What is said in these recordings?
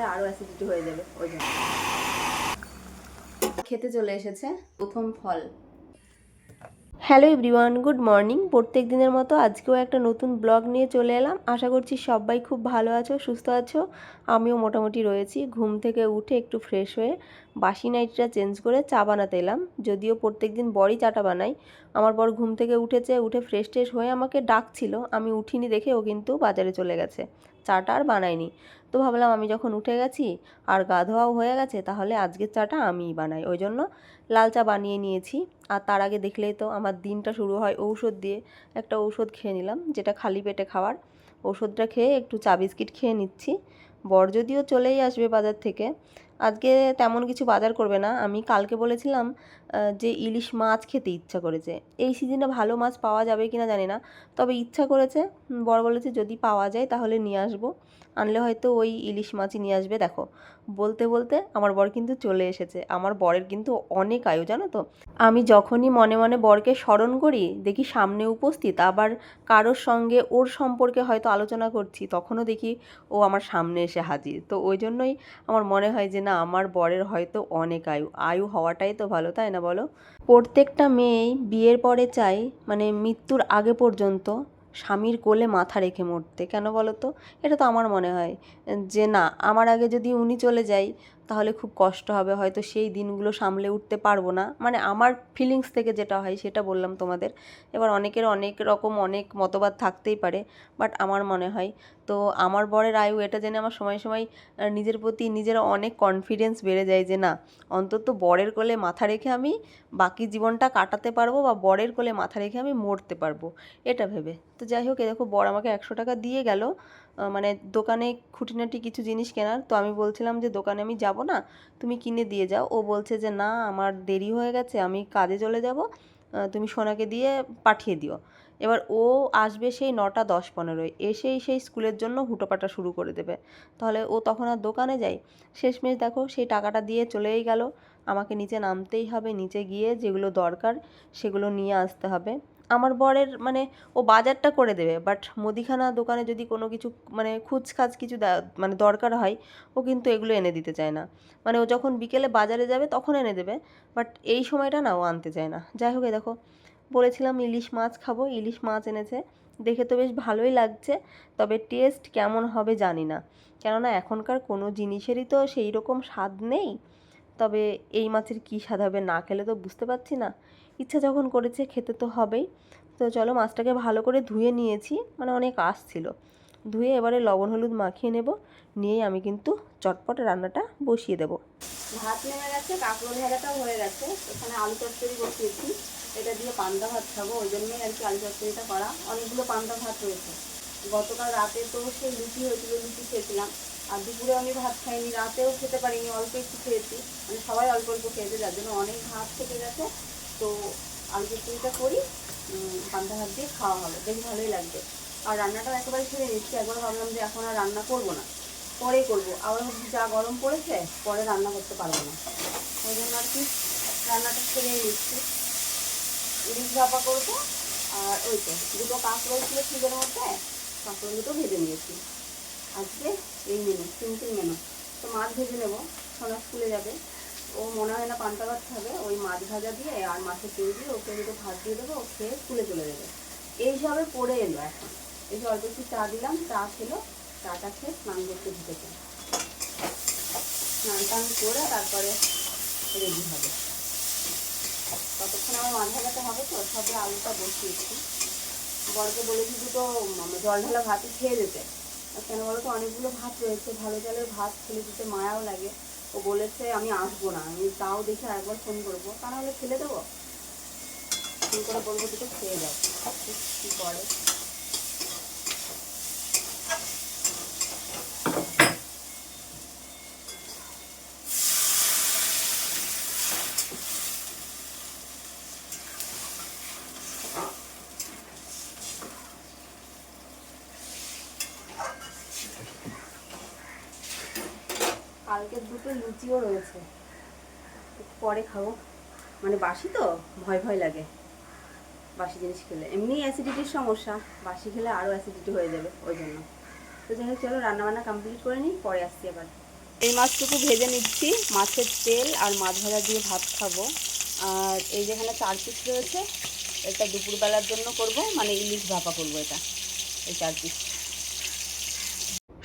খেলে আরও অ্যাসিডিটি হয়ে যাবে, ওই জন্য। খেতে চলে এসেছে প্রথম ফল। হ্যালো এভরিওয়ান গুড মর্নিং প্রত্যেক দিনের মতো আজকেও একটা নতুন ব্লগ নিয়ে চলে এলাম। আশা করছি সবাই খুব ভালো আছো, সুস্থ আছো। আমিও মোটামুটি রয়েছি, ঘুম থেকে উঠে একটু ফ্রেশ হয়ে বাসি নাইটটা চেঞ্জ করে চা বানাতে এলাম। যদিও প্রত্যেক দিন বড়ই চাটা বানাই। আমার বর ঘুম থেকে উঠেছে, উঠে ফ্রেশ ট্রেশ হয়ে আমাকে ডাকছিল। আমি উঠিনি দেখে ও কিন্তু বাজারে চলে গেছে। চাটা আর বানাইনি। তো ভাবলাম আমি যখন উঠে গেছি আর গা ধোয়াও হয়ে গেছে, তাহলে আজকের চাটা আমিই বানাই। ওই জন্য লাল চা বানিয়ে নিয়েছি। আর তার আগে দেখলেই তো আমার দিনটা শুরু হয় ঔষধ দিয়ে। একটা ঔষধ খেয়ে নিলাম, যেটা খালি পেটে খাওয়ার। ওষুধটা খেয়ে একটু চা বিস্কিট খেয়ে নিচ্ছি। বর যদিও চলেই আসবে বাজার থেকে আজকে তেমন কিছু বাজার করবে না। আমি কালকে বলেছিলাম যে ইলিশ মাছ খেতে ইচ্ছা করেছে। এই সিজনে ভালো মাছ পাওয়া যাবে কিনা জানি না। তবে ইচ্ছা করেছে বড় বলেছে যদি পাওয়া যায় তাহলে নিয়ে আসব। আনলে হয়তো ওই ইলিশ মাছই নিয়ে আসবে, দেখো। বলতে বলতে আমার বর কিন্তু চলে এসেছে। আমার বরের কিন্তু অনেক আয়ু, জানো তো? আমি যখনই মনে মনে বরকে স্মরণ করি, দেখি সামনে উপস্থিত, আবার কারোর সঙ্গে ওর সম্পর্কে হয়তো আলোচনা করছি, তখনও দেখি ও আমার সামনে এসে হাজির। তো ওই জন্যই আমার মনে হয় যে, না, আমার বরের হয়তো অনেক আয়ু। আয়ু হওয়াটাই তো ভালো, তাই না বলো? প্রত্যেকটা মেয়েই বিয়ের পরে চাই মানে মৃত্যুর আগে পর্যন্ত স্বামীর কোলে মাথা রেখে মরতে। কেন বলো তো? এটা তো আমার মনে হয়। যে, না, আমার আগে যদি উনি চলে যায় তাহলে খুব কষ্ট হবে, হয়তো সেই দিনগুলো সামলে উঠতে পারব না। মানে আমার ফিলিংস থেকে যেটা হয় সেটা বললাম তোমাদের। এবার অনেকের অনেক রকম অনেক মতবাদ থাকতেই পারে বাট আমার মনে হয়। তো আমার বরের আয়ু এটা জেনে আমার সময় সময় নিজের প্রতি নিজের অনেক কনফিডেন্স বেড়ে যায় যে না, অন্তত বরের কোলে মাথা রেখে আমি বাকি জীবনটা কাটাতে পারব বা বরের কোলে মাথা রেখে আমি মরতে পারব। এটা ভেবে। তো যাই হোক, এ দেখো বর আমাকে একশো টাকা দিয়ে গেল। মানে দোকানে খুঁটিনাটি কিছু জিনিস কেনার, তো আমি বলছিলাম যে দোকানে আমি যাব না, তুমি কিনে দিয়ে যাও। ও বলছে যে না, আমার দেরি হয়ে গেছে, আমি কাজে চলে যাব তুমি সোনাকে দিয়ে পাঠিয়ে দিও। এবার ও আসবে সেই নটা দশ পনেরোয়, এসেই সেই স্কুলের জন্য হুটোপাটা শুরু করে দেবে। তাহলে ও তখন আর দোকানে যায়। শেষমেশ দেখো, সেই টাকাটা দিয়ে চলেই গেল। আমাকে নিচে নামতেই হবে, নিচে গিয়ে যেগুলো দরকার সেগুলো নিয়ে আসতে হবে। আমার বরের মানে ও বাজারটা করে দেবে বাট মুদিখানা দোকানে যদি কোনো কিছু মানে খুচখাচ কিছু মানে দরকার হয়, ও কিন্তু এগুলো এনে দিতে চায় না। মানে ও যখন বিকেলে বাজারে যাবে তখন এনে দেবে বাট এই সময়টা না ও আনতে চায় না। যাই হোক দেখো, বলেছিলাম ইলিশ মাছ খাব, ইলিশ মাছ এনেছে, দেখে তো বেশ ভালোই লাগছে, তবে টেস্ট কেমন হবে জানি না। কেননা এখনকার কোনো জিনিসেরই তো সেই রকম স্বাদ নেই, তবে এই মাছের কী স্বাদ হবে না খেলে তো বুঝতে পারছি না। ইচ্ছা যখন করেছে খেতে তো হবেই। তো চলো মাছটাকে ভালো করে ধুয়ে নিয়েছি মানে অনেক আঁশ ছিল। ধুয়ে এবারে লবণ, হলুদ মাখিয়ে নেব, নিয়েই আমি কিন্তু চটপট রান্নাটা বসিয়ে দেবো। ভাত নেমে গেছে কাঁকড়োল ভাজাটাও হয়ে গেছে। এখানে আলু চচ্চড়ি বসিয়েছি। এটা দিয়ে পান্তা ভাত খাব, ওই জন্যই আর কি আলু চচ্চড়িটা করা। অনেকগুলো পান্তা ভাত রয়েছে। গতকাল রাতে তো সেই লুচি হয়েছিল, লুচি খেয়েছিলাম। আর দুপুরে আমি ভাত খাইনি, রাতেও খেতে পারিনি, অল্প একটু খেয়েছি। মানে সবাই অল্প অল্প খেয়েছে, যার জন্য অনেক ভাত থেকে গেছে। তো আলু চচ্চড়িটা করি পান্তা ভাত দিয়ে খাওয়া হবে, বেশ ভালোই লাগবে। আর রান্নাটাও একেবারে ছেড়ে নিচ্ছি, একবার ভাবলাম যে এখন আর রান্না করব না পরেই করব। আবার ভাবছি যা গরম পড়েছে, পরে রান্না করতে পারব না। ওই জন্য আর কি রান্নাটা ছেড়ে নিচ্ছি। ইলিশ ভাপা করব, আর ওই তো দুটো কাঁকড়োল ছিল ফ্রিজের মধ্যে কাঁকড়োল দুটো ভেজে নিয়েছি। আজকে এই মেনু সিম্পল মেনু। তো মাছ ভেজে নেব, সোনা স্কুলে যাবে। ও মনে হয় না পান্তা ভাত খাবে, ওই মাছ ভাজা দিয়ে আর মাছের তেল দিয়ে ওকে দুটো ভাত দিয়ে দেবো, ও খেয়ে স্কুলে চলে যাবে। এই হিসাবে পড়ে এলো এখন। এই যে অল্প একটু চা দিলাম, চা খেলো, চাটা খেয়ে স্নান করতে ঢুকেছে। স্নান টান করে তারপরে রেডি হবে। ততক্ষণ আমার মাছ ভাজাতে হবে তো, সবে আলুটা বসিয়েছি। বরকে বলেছি দুটো জল ঢালা ভাতই খেয়ে যেতে। কেন বলো তো অনেকগুলো ভাত রয়েছে, ভালো জলের ভাত খেলে দিতে মায়াও লাগে। ও বলেছে আমি আসব না, আমি তাও দেখে একবার ফোন করব। তা নাহলে ফেলে দেবো? ফোন করে বলব দুটো খেয়ে যাও। কী করে? কালকের দুটো লুচিও রয়েছে। পরে খাব। মানে বাসি তো, ভয় ভয় লাগে। বাসি জিনিস খেলে। এমনি অ্যাসিডিটির সমস্যা। বাসি খেলে আরও অ্যাসিডিটি হয়ে যাবে ওই জন্য। তো যাই হোক, চলো রান্নাবান্না কমপ্লিট করে নিই, পরে আসছি আবার। এই মাছটুকু ভেজে নিচ্ছি। মাছের তেল আর মাছ ভাজা দিয়ে ভাত খাব। আর এই যেখানে চার পিস রয়েছে, এটা দুপুরবেলার জন্য করব। মানে ইলিশ ভাপা করব এটা। এই চার পিস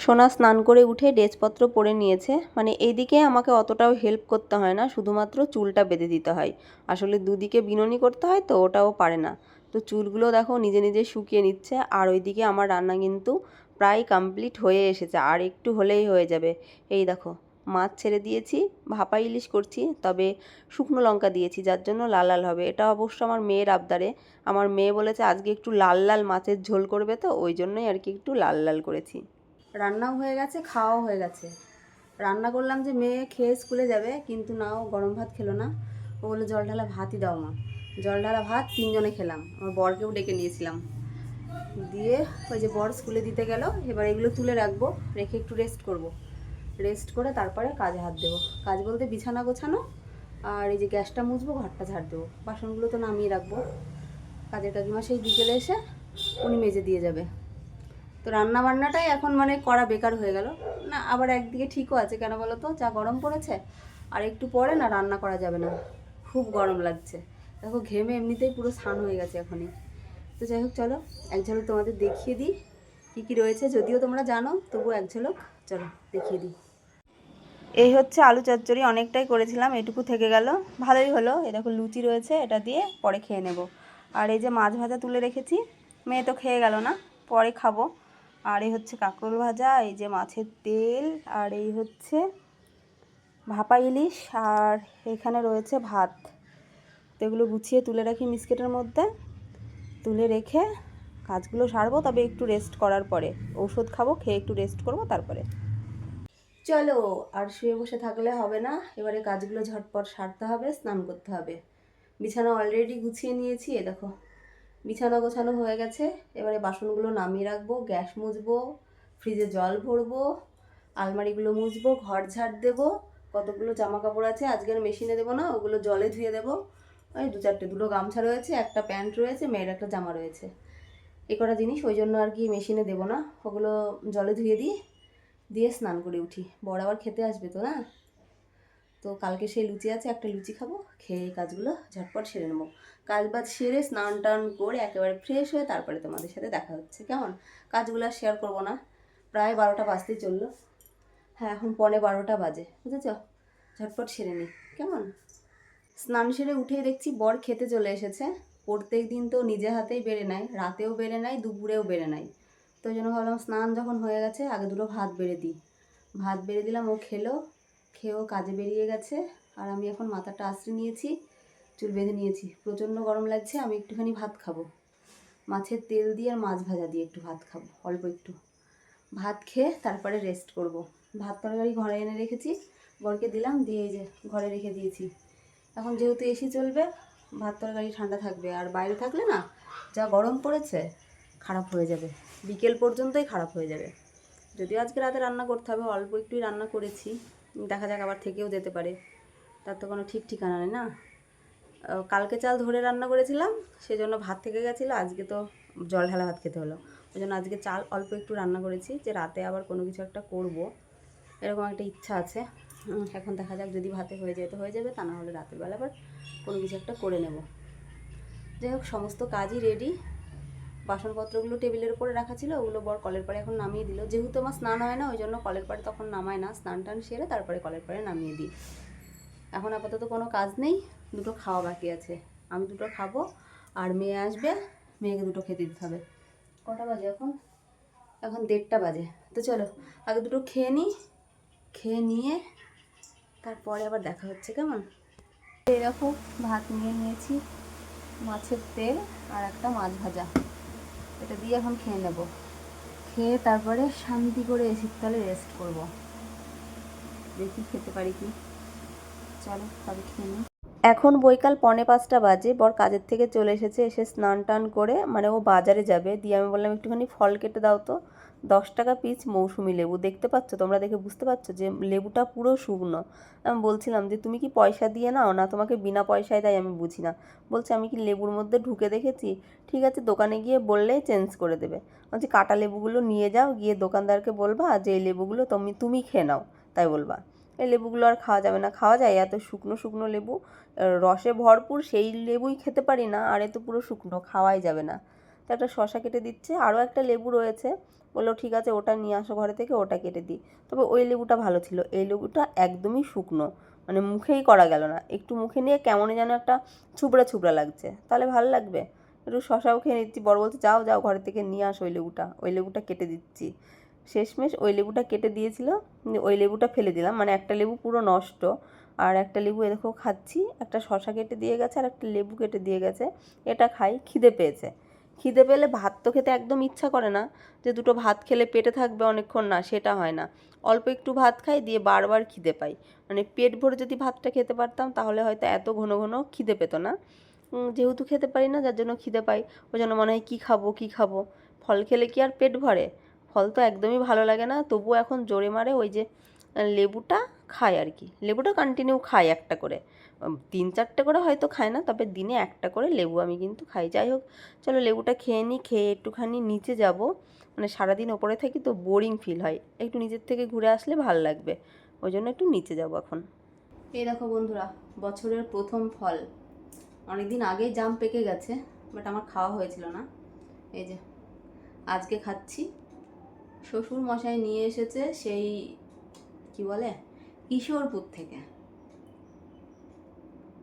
সোনা স্নান করে উঠে ড্রেসপত্র পরে নিয়েছে। মানে এইদিকে আমাকে অতটাও হেল্প করতে হয় না, শুধুমাত্র চুলটা বেঁধে দিতে হয়। আসলে দুদিকে বিনুনি করতে হয় তো, ওটাও পারে না। তো চুলগুলো দেখো নিজে নিজে শুকিয়ে নিচ্ছে, আর ওইদিকে আমার রান্না কিন্তু প্রায় কমপ্লিট হয়ে এসেছে, আর একটু হলেই হয়ে যাবে। এই দেখো, মাছ ছেড়ে দিয়েছি, ভাপা ইলিশ করছি, তবে শুকনো লঙ্কা দিয়েছি, যার জন্য লাল লাল হবে। এটা অবশ্য আমার মেয়ের আবদারে। আমার মেয়ে বলেছে, আজকে একটু লাল লাল মাছের ঝোল করবে তো, ওই জন্যই আর কি একটু লাল লাল করেছি। রান্নাও হয়ে গেছে, খাওয়াও হয়ে গেছে। রান্না করলাম যে মেয়ে খেয়ে স্কুলে যাবে, কিন্তু নাও গরম ভাত খেলো না। ও বলল, জল ঢালা ভাতই দাও মা। জল ঢালা ভাত তিনজনে খেলাম। আমার বরকেও ডেকে নিয়েছিলাম। দিয়ে ওই যে বর স্কুলে দিতে গেল, এবার এগুলো তুলে রাখব, রেখে একটু রেস্ট করব। রেস্ট করে তারপরে কাজে হাত দেবো। কাজ বলতে বিছানা গোছানো, আর এই যে গ্যাসটা মুছবো, ঘরটা ঝাড় দেবো। বাসনগুলো তো নামিয়ে রাখব। কাজের কাকিমা সেই বিকেলে এসে উনি মেজে দিয়ে যাবে। তো রান্না বান্নাটাই এখন মানে করা বেকার হয়ে গেল। না, আবার একদিকে ঠিকও আছে, কেন বলো তো? যা গরম পড়েছে, আর একটু পরে না রান্না করা যাবে না। খুব গরম লাগছে। দেখো, ঘেমে এমনিতেই পুরো স্নান হয়ে গেছে এখনই। তো যাই হোক, চলো, এক ঝলক তোমাদের দেখিয়ে দিই কী কী রয়েছে। যদিও তোমরা জানো তবু এক ঝলক, চলো, দেখিয়ে দিই। এই হচ্ছে আলু চচ্চড়ি, অনেকটাই করেছিলাম, এটুকু থেকে গেল। ভালোই হলো। দেখো, লুচি রয়েছে, এটা দিয়ে পরে খেয়ে নেব। আর এই যে মাছ ভাজা তুলে রেখেছি, মেয়ে তো খেয়ে গেল না, পরে খাব। আর এই হচ্ছে কাঁকরোল ভাজা, এই যে মাছের তেল, আর এই হচ্ছে ভাপা ইলিশ, আর এখানে রয়েছে ভাত। তো এগুলো গুছিয়ে তুলে রাখি মিসকেটের মধ্যে। তুলে রেখে কাজগুলো সারবো, তবে একটু রেস্ট করার পরে। ওষুধ খাব, খেয়ে একটু রেস্ট করব, তারপরে। চলো, আর শুয়ে বসে থাকলে হবে না। এবারে কাজগুলো ঝটপট সারতে হবে, স্নান করতে হবে। বিছানা অলরেডি গুছিয়ে নিয়েছি, এ দেখো। বিছানা গোছানো হয়ে গেছে। এবারে বাসনগুলো নামিয়ে রাখব, গ্যাস মুছবো, ফ্রিজে জল ভরবো, আলমারিগুলো মুছবো, ঘর ঝাড় দেবো, কতগুলো জামা কাপড় আছে আজকের মেশিনে দেবো না, ওগুলো জলে ধুয়ে দেবো। ওই দু চারটে দুটো গামছা রয়েছে, একটা প্যান্ট রয়েছে, মেয়ের একটা জামা রয়েছে। এ কটা জিনিস, ওই জন্য আর কি মেশিনে দেবো না। ওগুলো জলে ধুয়ে দিই, দিয়ে স্নান করে উঠি। বড় আবার খেতে আসবে তো না? তো কালকে সেই লুচি আছে, একটা লুচি খাব, খেয়ে কাজগুলো ঝটপট সেরে নেব। কাজ বাজ সেরে স্নান টান করে একেবারে ফ্রেশ হয়ে তারপরে তোমাদের সাথে দেখা হচ্ছে, কেমন? কাজগুলো আর শেয়ার করব না। প্রায় বারোটা বাজতেই চলল। হ্যাঁ এখন পনে বারোটা বাজে, বুঝেছ? ঝটপট সেরে নিই কেমন? স্নান সেরে উঠেই দেখছি বর খেতে চলে এসেছে। প্রত্যেক দিন তো নিজে হাতেই বেড়ে নেয়, রাতেও বেড়ে নেয়, দুপুরেও বেড়ে নেয়। তো জন্য ভাবলাম স্নান যখন হয়ে গেছে, আগে দুটো ভাত বেড়ে দিই। ভাত বেড়ে দিলাম, ও খেলো। খেয়েও কাজে বেরিয়ে গেছে। আর আমি এখন মাথাটা আশ্রে নিয়েছি, চুল বেঁধে নিয়েছি। প্রচণ্ড গরম লাগছে, আমি একটুখানি ভাত খাব। মাছের তেল দিয়ে আর মাছ ভাজা দিয়ে একটু ভাত খাব, অল্প একটু। ভাত খেয়ে তারপরে রেস্ট করব। ভাত তরকারি ঘরে এনে রেখেছি, বরকে দিলাম, দিয়ে যে ঘরে রেখে দিয়েছি। এখন যেহেতু এসি চলবে, ভাত তরকারি ঠান্ডা থাকবে। আর বাইরে থাকলে না, যা গরম পড়েছে, খারাপ হয়ে যাবে। বিকেল পর্যন্তই খারাপ হয়ে যাবে। যদিও আজকে রাতে রান্না করতে হবে, অল্প একটুই রান্না করেছি। দেখা যাক আবার থেকেও যেতে পারে। তার তো কোনো ঠিক ঠিকানা নেই না। কালকে চাল ধরে রান্না করেছিলাম, সেজন্য ভাত থেকে গেছিল, আজকে তো জল ঢালা ভাত খেতে হলো। ওই জন্য আজকে চাল অল্প একটু রান্না করেছি, যে রাতে আবার কোনো কিছু একটা করব। এরকম একটা ইচ্ছা আছে। এখন দেখা যাক যদি ভাতে হয়ে যায় তো হয়ে যাবে, তা না হলে রাতের বেলা আবার কোনো কিছু একটা করে নেব। যাই হোক, সমস্ত কাজই রেডি বাসনপত্রগুলো টেবিলের উপরে রাখা ছিল, ওগুলো বর কলের পাড়ে এখন নামিয়ে দিল। যেহেতু আমার স্নান হয় না, ওই জন্য কলের পাড়ে তখন নামায় না। স্নান টান সেরে তারপরে কলের পাড়ে নামিয়ে দিই। এখন আপাতত কোনো কাজ নেই, দুটো খাওয়া বাকি আছে। আমি দুটো খাব, আর মেয়ে আসবে, মেয়েকে দুটো খেতে দিতে হবে। কটা বাজে এখন? এখন দেড়টা বাজে। তো চলো, আগে দুটো খেয়ে নিই, খেয়ে নিয়ে তারপরে আবার দেখা হচ্ছে, কেমন? এরকম ভাত নিয়ে নিয়েছি, মাছের তেল আর একটা মাছ ভাজা। এটা দিয়ে এখন খেয়ে নেব। খেয়ে তারপরে শান্তি করে শীতকালে রেস্ট করব। দেখি খেতে পারি কি। চলো তবে খেয়ে নিই। এখন বৈকাল পনে পাঁচটা বাজে, বর কাজের থেকে চলে এসেছে, এসে স্নান টান করে মানে ও বাজারে যাবে। দিয়ে আমি বললাম, একটুখানি ফল কেটে দাও তো। দশ টাকা পিস মৌসুমি লেবু। দেখতে পাচ্ছ? তোমরা দেখে বুঝতে পারছ যে লেবুটা পুরো শুকনো। আমি বলছিলাম যে, তুমি কি পয়সা দিয়ে নাও? না, তোমাকে বিনা পয়সায় দেয়, আমি বুঝি না। বলছে, আমি কি লেবুর মধ্যে ঢুকে দেখেছি? ঠিক আছে, দোকানে গিয়ে বললেই চেঞ্জ করে দেবে। বলছি, কাটা লেবুগুলো নিয়ে যাও, গিয়ে দোকানদারকে বলবা যে, এই লেবুগুলো তুমি তুমি খেয়ে নাও। তাই বলবা। এই লেবুগুলো আর খাওয়া যাবে না। খাওয়া যায়, এত শুকনো শুকনো লেবু রসে ভরপুর সেই লেবুই খেতে পারি না, আর এ তো পুরো শুকনো, খাওয়াই যাবে না। তো একটা শশা কেটে দিচ্ছে। আরও একটা লেবু রয়েছে। বলল, ঠিক আছে, ওটা নিয়ে আসো ঘরে থেকে, ওটা কেটে দিই। তবে ওই লেবুটা ভালো ছিল। এই লেবুটা একদমই শুকনো মানে মুখেই করা গেল না। একটু মুখে নিয়ে কেমন যেন একটা ছুবড়া ছুবড়া লাগছে। তাহলে ভালো লাগবে? একটু শশাও খেয়ে নিচ্ছি। বড় বলছে, যাও যাও, ঘরে থেকে নিয়ে আসো ওই লেবুটা। ওই লেবুটা কেটে দিচ্ছি। শেষমেশ ওই লেবুটা কেটে দিয়েছিল ওই লেবুটা ফেলে দিলাম। মানে একটা লেবু পুরো নষ্ট, আর একটা লেবু এ দেখো খাচ্ছি। একটা শশা কেটে দিয়ে গেছে, আর একটা লেবু কেটে দিয়ে গেছে। এটা খাই, খিদে পেয়েছে। খিদে পেলে ভাত তো খেতে একদম ইচ্ছা করে না যে দুটো ভাত খেলে পেটে থাকবে অনেকক্ষণ, না, সেটা হয় না। অল্প একটু ভাত খাই, দিয়ে বারবার খিদে পাই। মানে পেট ভরে যদি ভাতটা খেতে পারতাম, তাহলে হয়তো এত ঘন ঘন খিদে পেতো না। যেহেতু খেতে পারি না, যার জন্য খিদে পাই ওই জন্য মনে হয় কী খাব কী খাব। ফল খেলে কি আর পেট ভরে? ফল তো একদমই ভালো লাগে না, তবুও এখন জোরে মারে ওই যে লেবুটা খাই আর কি। লেবুটা কন্টিনিউ খায় একটা করে। তিন চারটে করে হয়তো খায় না, তবে দিনে একটা করে লেবু আমি কিন্তু খাই। যাই হোক, চলো লেবুটা খেয়ে নিই, খেয়ে একটুখানি নিচে যাব। মানে সারাদিন ওপরে থাকি তো বোরিং ফিল হয়। একটু নিচের থেকে ঘুরে আসলে ভালো লাগবে। ওই জন্য একটু নিচে যাব এখন। এই দেখো বন্ধুরা, বছরের প্রথম ফল। অনেকদিন আগেই জাম পেকে গেছে বাট আমার খাওয়া হয়েছিল না। এই যে, আজকে খাচ্ছি। শ্বশুর মশাই নিয়ে এসেছে সেই, কি বলে? কিশোরপুর থেকে।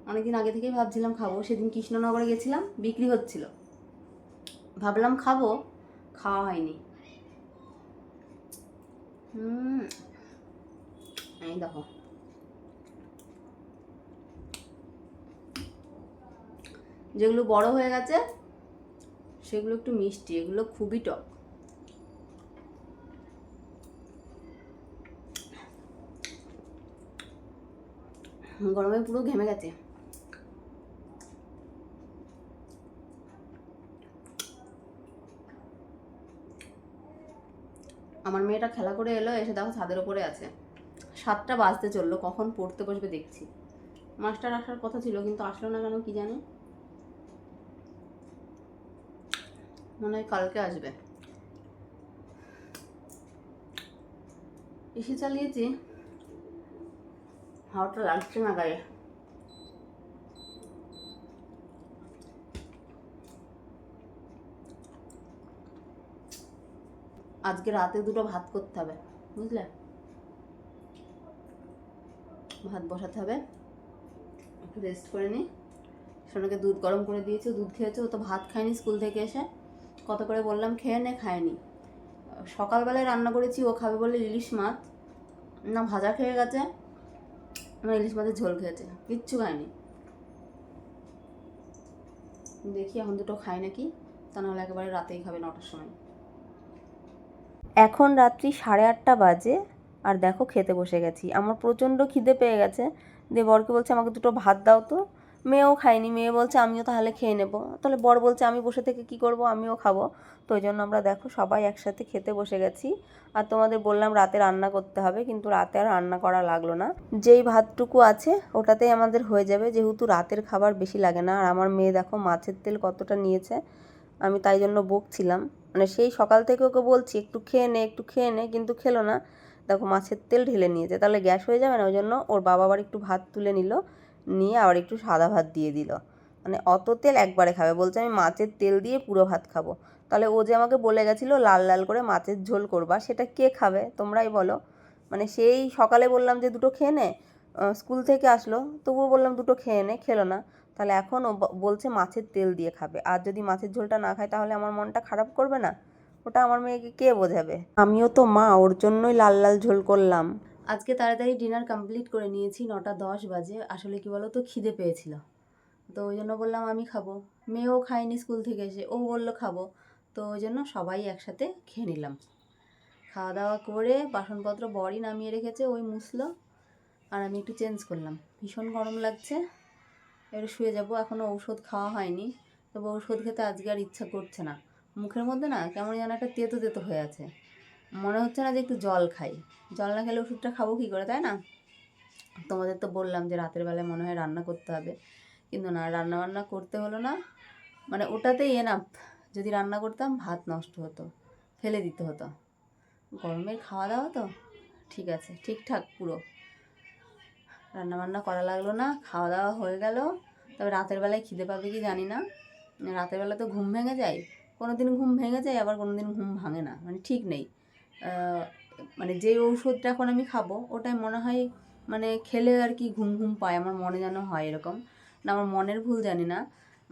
অনেকদিন আগে থেকেই ভাবছিলাম খাব, সেদিন কৃষ্ণনগরে গেছিলাম, বিক্রি হচ্ছিল। ভাবলাম খাব, খাওয়া হয়নি। হুম, এই দেখো। যেগুলো বড় হয়ে গেছে, সেগুলো একটু মিষ্টি, এগুলো খুবই টক। গরমে পুরো ঘেমে গেছে। আমার মেয়েটা খেলা করে এলো, এসে দেখো ছাদের ওপরে আছে। সাতটা বাজতে চলল, কখন পড়তে বসবে দেখছি। মাস্টার আসার কথা ছিল, কিন্তু আসলো না কেন কি জানি? মনে হয় কালকে আসবে। এসি চালিয়েছি। হাওয়াটা লাগছে না গায়ে। আজকে রাতে দুটো ভাত করতে হবে, বুঝলে? ভাত বসাতে হবে, একটু রেস্ট করে নিই সোনাকে দুধ গরম করে দিয়েছি, দুধ খেয়েছে, ও তো ভাত খায়নি স্কুল থেকে এসে। কত করে বললাম, খেয়ে নে, খায়নি। সকালবেলায় রান্না করেছি, ও খাবে বলে ইলিশ মাছ। না, ভাজা খেয়ে গেছে। না ইলিশ মাছের ঝোল খেয়েছে, কিচ্ছু খায়নি দেখি এখন দুটো খাই নাকি, তা নাহলে একেবারে রাতেই খাবে নটার সময়। এখন রাত্রি সাড়ে আটটা বাজে, আর দেখো খেতে বসে গেছি। আমার প্রচণ্ড খিদে পেয়ে গেছে। দিয়ে বরকে বলছে, আমাকে দুটো ভাত দাও তো। মেয়েও খায়নি, মেয়ে বলছে, আমিও তাহলে খেয়ে নেব। তাহলে বর বলছে, আমি বসে থেকে কি করব? আমিও খাব। তো ওই জন্য আমরা দেখো সবাই একসাথে খেতে বসে গেছি। আর তোমাদের বললাম রাতে রান্না করতে হবে, কিন্তু রাতে আর রান্না করা লাগল না। যেই ভাতটুকু আছে, ওটাতেই আমাদের হয়ে যাবে। যেহেতু রাতের খাবার বেশি লাগে না, আর আমার মেয়ে দেখো মাছের তেল কতটা নিয়েছে, আমি তাই জন্য বকছিলাম। মানে সেই সকাল থেকে ওকে বলছি, একটু খেয়ে নে, একটু খেয়ে নে। কিন্তু খেলো না। দেখো মাছের তেল ঢেলে নিয়েছে, তাহলে গ্যাস হয়ে যাবে না? ওই জন্য ওর বাবা আবার একটু ভাত তুলে নিল। নিয়ে আবার একটু সাদা ভাত দিয়ে দিল। মানে অত তেল একবারে খাবে। বলছে, আমি মাছের তেল দিয়ে পুরো ভাত খাব। তাহলে ও যে আমাকে বলে গেছিল, লাল লাল করে মাছের ঝোল করবা, সেটা কে খাবে? তোমরাই বলো। মানে সেই সকালে বললাম যে, দুটো খেয়ে নে। স্কুল থেকে আসলো, তবুও বললাম, দুটো খেয়ে নে, খেলো না। তাহলে এখন ও বলছে, মাছের তেল দিয়ে খাবে। আর যদি মাছের ঝোলটা না খায়, তাহলে আমার মনটা খারাপ করবে না? ওটা আমার মেয়েকে কে বোঝাবে? আমিও তো মা, ওর জন্যই লাল লাল ঝোল করলাম। আজকে তাড়াতাড়ি ডিনার কমপ্লিট করে নিয়েছি নটা দশ বাজে। আসলে কি বলো তো খিদে পেয়েছিল। তো ওই জন্য বললাম আমি খাব। মেয়েও খায়নি স্কুল থেকে এসে, ও বলল খাব। তো ওই জন্য সবাই একসাথে খেয়ে নিলাম। খাওয়া দাওয়া করে বাসনপত্র বড়ই নামিয়ে রেখেছে ওই মুছলো আর আমি একটু চেঞ্জ করলাম। ভীষণ গরম লাগছে। এবার শুয়ে যাব। এখনও ঔষধ খাওয়া হয়নি। তবে ঔষধ খেতে আজকে আর ইচ্ছা করছে না। মুখের মধ্যে না কেমন যেন একটা তেতো তেতো হয়ে আছে। মনে হচ্ছে না যে একটু জল খাই। জল না খেলে ওষুধটা খাব কী করে, তাই না? তোমাদের তো বললাম যে রাতের বেলায় মনে হয় রান্না করতে হবে। কিন্তু না রান্না বান্না করতে হলো না। মানে ওটাতেই এনাফ যদি রান্না করতাম, ভাত নষ্ট হতো, ফেলে দিতে হতো। গরমের খাওয়া দাওয়া তো? ঠিক আছে, ঠিকঠাক পুরো। রান্না বান্না করা লাগল না খাওয়া দাওয়া হয়ে গেল। তবে রাতের বেলায় খিদে পাবে কি জানি না। রাতের বেলা তো ঘুম ভেঙে যায়। কোনো দিন ঘুম ভেঙে যায়, আবার কোনো দিন ঘুম ভাঙে না। মানে ঠিক নেই। মানে যে ঔষধটা এখন আমি খাব, ওটাই মনে হয় মানে খেলে আর কি ঘুম ঘুম পায়, আমার মনে যেন হয় এরকম। না, আমার মনের ভুল জানি না।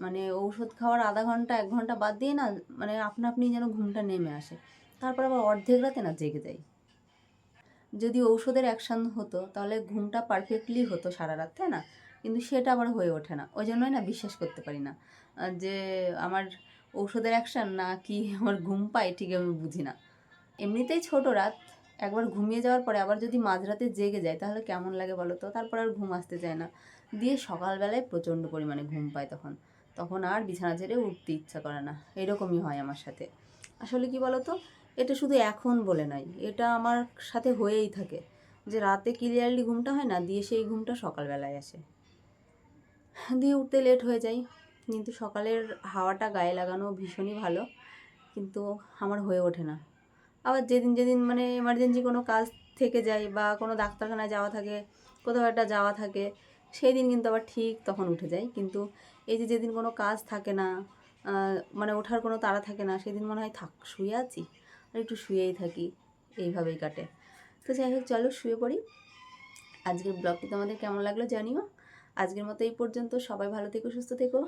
মানে ঔষধ খাওয়ার আধা ঘণ্টা, এক ঘণ্টা বাদ দিয়ে না মানে আপনা আপনি যেন ঘুমটা নেমে আসে। তারপর আবার অর্ধেক রাতে না জেগে যাই যদি ঔষধের অ্যাকশান হতো, তাহলে ঘুমটা পারফেক্টলি হতো সারা রাত, তাই না? কিন্তু সেটা আবার হয়ে ওঠে না। ওই জন্যই না বিশ্বাস করতে পারি না। যে আমার ঔষধের অ্যাকশান না কি আমার ঘুম পায়, ঠিক আমি বুঝি না। এমনিতেই ছোট রাত, একবার ঘুমিয়ে যাওয়ার পরে আবার যদি মাঝরাতে জেগে যায়, তাহলে কেমন লাগে বলো তো? তারপর আর ঘুম আসতে চায় না। দিয়ে সকালবেলায় প্রচণ্ড পরিমাণে ঘুম পায় তখন। তখন আর বিছানা ছেড়ে উঠতে ইচ্ছা করে না। এরকমই হয় আমার সাথে। আসলে কি বলো তো? এটা শুধু এখন বলে নাই। এটা আমার সাথে হয়েই থাকে। যে রাতে ক্লিয়ারলি ঘুমটা হয় না, দিয়ে সেই ঘুমটা সকালবেলায় আসে। দিয়ে উঠতে লেট হয়ে যায় কিন্তু সকালের হাওয়াটা গায়ে লাগানো ভীষণই ভালো। কিন্তু আমার হয়ে ওঠে না। আবার যেদিন যেদিন মানে এমার্জেন্সি কোনো কাজ থেকে যায় বা কোনো ডাক্তারখানায় যাওয়া থাকে, কোথাও একটা যাওয়া থাকে সেই দিন কিন্তু আবার ঠিক তখন উঠে যায়। কিন্তু এই যে যেদিন কোনো কাজ থাকে না মানে ওঠার কোনো তাড়া থাকে না, সেদিন মনে হয়, থাক, শুয়ে আছি, আর একটু শুয়েই থাকি। এইভাবেই কাটে। তো যাই হোক, চলো শুয়ে পড়ি। আজকের ব্লগটি তোমাদের কেমন লাগল জানিও। আজকের মতো এই পর্যন্ত। সবাই ভালো থেকো, সুস্থ থেকো।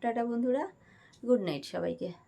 টাটা বন্ধুরা। গুড নাইট সবাইকে।